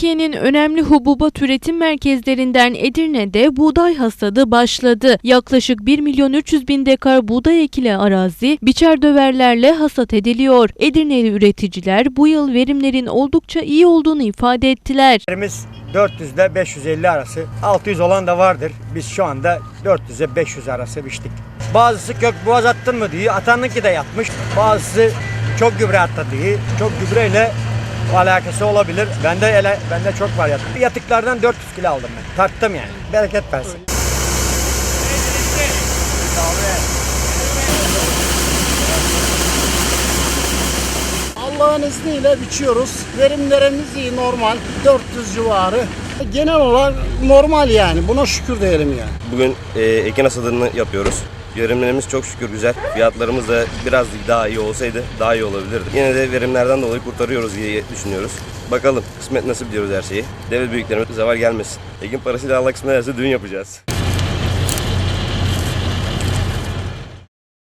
Türkiye'nin önemli hububat üretim merkezlerinden Edirne'de buğday hasadı başladı. Yaklaşık 1 milyon 300 bin dekar buğday ekili arazi biçer döverlerle hasat ediliyor. Edirneli üreticiler bu yıl verimlerin oldukça iyi olduğunu ifade ettiler. Verimiz 400 ile 550 arası. 600 olan da vardır. Biz şu anda 400 ile 500 arası biçtik. Bazısı kök boğaz attın mı diyor. Atanınki de yatmış. Bazısı çok gübre attı diyor. Çok gübreyle alakası olabilir. Bende ele, bende çok var yatık. Yatıklardan 400 kilo aldım ben. Tarttım yani. Bereket versin. Allah'ın izniyle biçiyoruz. Verimlerimiz iyi normal. 400 civarı. Genel olarak normal yani. Buna şükür diyelim yani. Bugün e, ekin hasadını yapıyoruz. Verimlerimiz çok şükür güzel. Fiyatlarımız da biraz daha iyi olsaydı daha iyi olabilirdi. Yine de verimlerden dolayı kurtarıyoruz diye düşünüyoruz. Bakalım kısmet nasip diyoruz her şeyi. Devlet büyüklerimize zeval gelmesin. Ekin parasıyla Allah kısmet ederse düğün yapacağız.